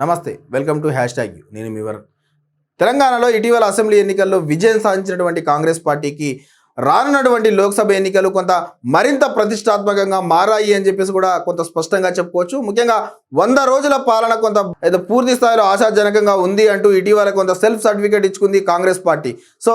Namaste welcome to hashtag you నేను మీవర్ తెలంగాణలో ఇటీవల అసెంబ్లీ ఎన్నికల్లో విజయం సాధించినటువంటి కాంగ్రెస్ పార్టీకి రానున్నటువంటి లోక్సభ ఎన్నికలు కొంత మరింత ప్రతిష్టాత్మకంగా మారాయి అని చెప్పేసి కూడా కొంత స్పష్టంగా చెప్పుకోవచ్చు. ముఖ్యంగా వంద రోజుల పాలన కొంత పూర్తి స్థాయిలో ఆశాజనకంగా ఉంది అంటూ ఇటీవల కొంత సెల్ఫ్ సర్టిఫికేట్ ఇచ్చుకుంది కాంగ్రెస్ పార్టీ. సో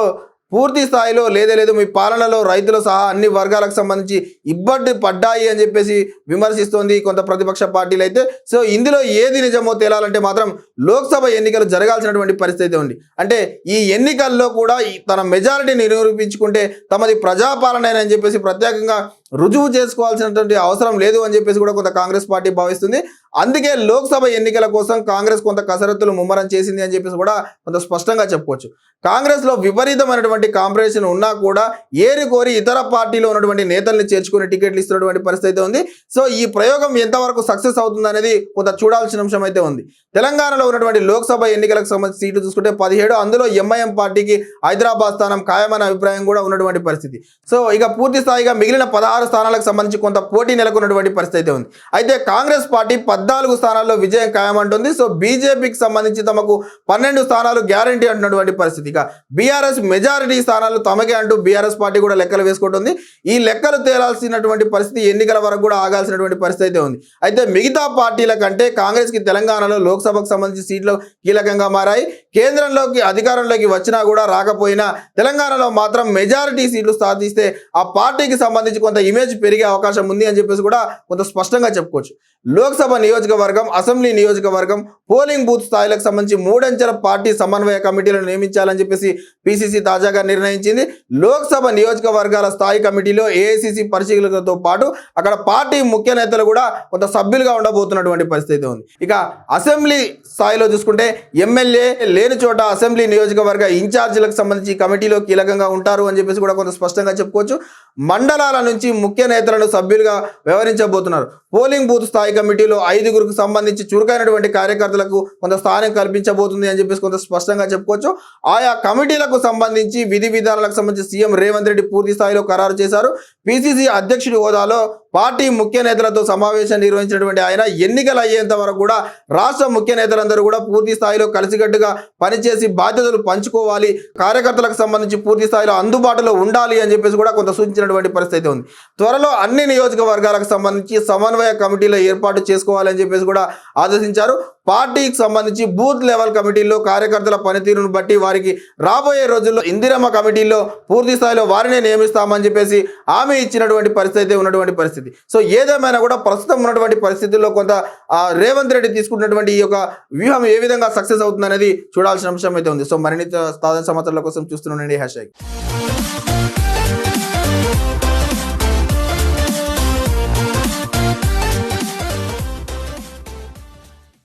పూర్తి స్థాయిలో లేదే లేదు. మీ పాలనలో రైతులు సహా అన్ని వర్గాలకు సంబంధించి ఇబ్బంది పడ్డాయి అని చెప్పేసి విమర్శిస్తోంది కొంత ప్రతిపక్ష పార్టీలు అయితే సో ఇందులో ఏది నిజమో తేలాలంటే మాత్రం లోక్సభ ఎన్నికలు జరగాల్సినటువంటి పరిస్థితి ఉంది. అంటే ఈ ఎన్నికల్లో కూడా తన మెజారిటీని నిరూపించుకుంటే తమది ప్రజాపాలన అని చెప్పేసి ప్రత్యేకంగా రుజువు చేసుకోవాల్సినటువంటి అవసరం లేదు అని చెప్పేసి కూడా కొంత కాంగ్రెస్ పార్టీ భావిస్తుంది. అందుకే లోక్సభ ఎన్నికల కోసం కాంగ్రెస్ కొంత కసరత్తులు ముమ్మరం చేసింది అని చెప్పేసి కూడా కొంత స్పష్టంగా చెప్పుకోవచ్చు. కాంగ్రెస్లో విపరీతమైనటువంటి కాంపిటీషన్ ఉన్నా కూడా ఏరి కోరి ఇతర పార్టీలో ఉన్నటువంటి నేతల్ని చేర్చుకుని టికెట్లు ఇస్తున్నటువంటి పరిస్థితి అయితే ఉంది. సో ఈ ప్రయోగం ఎంతవరకు సక్సెస్ అవుతుంది అనేది కొంత చూడాల్సిన అంశం అయితే ఉంది. తెలంగాణలో ఉన్నటువంటి లోక్సభ ఎన్నికలకు సంబంధించి సీట్లు చూసుకుంటే పదిహేడు అందులో ఎంఐఎం పార్టీకి హైదరాబాద్ స్థానం ఖాయమనే అభిప్రాయం కూడా ఉన్నటువంటి పరిస్థితి. సో ఇక పూర్తి స్థాయిగా మిగిలిన పదహారు స్థానాలకు సంబంధించి కొంత పోటీ నెలకొన్నటువంటి పరిస్థితి ఉంది. అయితే కాంగ్రెస్ పార్టీ పద్నాలుగు స్థానాల్లో విజయం ఖాయమంటుంది. సో బీజేపీకి సంబంధించి తమకు పన్నెండు స్థానాలు గ్యారంటీ అంటున్నటువంటి పరిస్థితి. ఇక బీఆర్ఎస్ మెజారిటీ స్థానాలు తమకే అంటూ బీఆర్ఎస్ పార్టీ కూడా లెక్కలు వేసుకుంటుంది. ఈ లెక్కలు తేలాల్సినటువంటి పరిస్థితి ఎన్నికల వరకు కూడా ఆగాల్సినటువంటి పరిస్థితి ఉంది. అయితే మిగతా పార్టీల కంటే కాంగ్రెస్కి తెలంగాణలో లోక్సభకు సంబంధించి సీట్లు కీలకంగా మారాయి. కేంద్రంలోకి అధికారంలోకి వచ్చినా కూడా రాకపోయినా తెలంగాణలో మాత్రం మెజారిటీ సీట్లు సాధిస్తే ఆ పార్టీకి సంబంధించి కొంత ఇమేజ్ పెరిగే అవకాశం ఉంది అని చెప్పేసి కూడా కొంత స్పష్టంగా చెప్పుకోవచ్చు. లోక్సభ నియోజకవర్గం అసెంబ్లీ నియోజకవర్గం పోలింగ్ బూత్ స్థాయిలకు సంబంధించి మూడంచెల పార్టీ సమన్వయ కమిటీలను నియమించాలని చెప్పేసి పిసిసి తాజాగా నిర్ణయించింది. లోక్సభ నియోజకవర్గాల స్థాయి కమిటీలో ఏఐసిసి పరిశీలకులతో పాటు అక్కడ పార్టీ ముఖ్య నేతలు కూడా కొంత సభ్యులుగా ఉండబోతున్నటువంటి పరిస్థితి ఉంది. ఇక అసెంబ్లీ స్థాయిలో చూసుకుంటే ఎమ్మెల్యే లేని చోట అసెంబ్లీ నియోజకవర్గ ఇన్ఛార్జీలకు సంబంధించి కమిటీలో కీలకంగా ఉంటారు అని చెప్పేసి కూడా కొంత స్పష్టంగా చెప్పుకోవచ్చు. మండలాల నుంచి ముఖ్య నేతలను సభ్యులుగా వ్యవహరించబోతున్నారు. పోలింగ్ బూత్ స్థాయి కమిటీలో ఐదుగురికి సంబంధించి చురుకైనటువంటి కార్యకర్తలకు కొంత స్థానం కల్పించబోతుంది అని చెప్పేసి కొంత స్పష్టంగా చెప్పుకోవచ్చు. ఆయా కమిటీలకు సంబంధించి విధి విధానాలకు సంబంధించి సీఎం రేవంత్ రెడ్డి పూర్తి స్థాయిలో ఖరారు చేశారు. పిసిసి అధ్యక్షుడి హోదాలో పార్టీ ముఖ్య నేతలతో సమావేశం నిర్వహించినటువంటి ఆయన ఎన్నికలు అయ్యేంత వరకు కూడా రాష్ట్ర ముఖ్య నేతలందరూ కూడా పూర్తి స్థాయిలో కలిసికట్టుగా పనిచేసి బాధ్యతలు పంచుకోవాలి. కార్యకర్తలకు సంబంధించి పూర్తి స్థాయిలో అందుబాటులో ఉండాలి అని చెప్పేసి కూడా కొంత సూచించినటువంటి పరిస్థితి ఉంది. త్వరలో అన్ని నియోజకవర్గాలకు సంబంధించి సమన్వయ కమిటీలో ఏర్పాటు చేసుకోవాలని చెప్పేసి కూడా ఆదేశించారు. పార్టీకి సంబంధించి బూత్ లెవెల్ కమిటీల్లో కార్యకర్తల పనితీరును బట్టి వారికి రాబోయే రోజుల్లో ఇందిరమ్మ కమిటీల్లో పూర్తి స్థాయిలో వారినే నియమిస్తామని చెప్పేసి హామీ ఇచ్చినటువంటి పరిస్థితి అయితే ఉన్నటువంటి పరిస్థితి. సో ఏదేమైనా కూడా ప్రస్తుతం ఉన్నటువంటి పరిస్థితుల్లో కొంత రేవంత్ రెడ్డి తీసుకున్నటువంటి ఈ యొక్క వ్యూహం ఏ విధంగా సక్సెస్ అవుతుంది అనేది చూడాల్సిన అంశం అయితే ఉంది. సో మరిన్ని తాజా సమాచారాల కోసం చూస్తున్నానండి హ్యాష్ ట్యాగ్.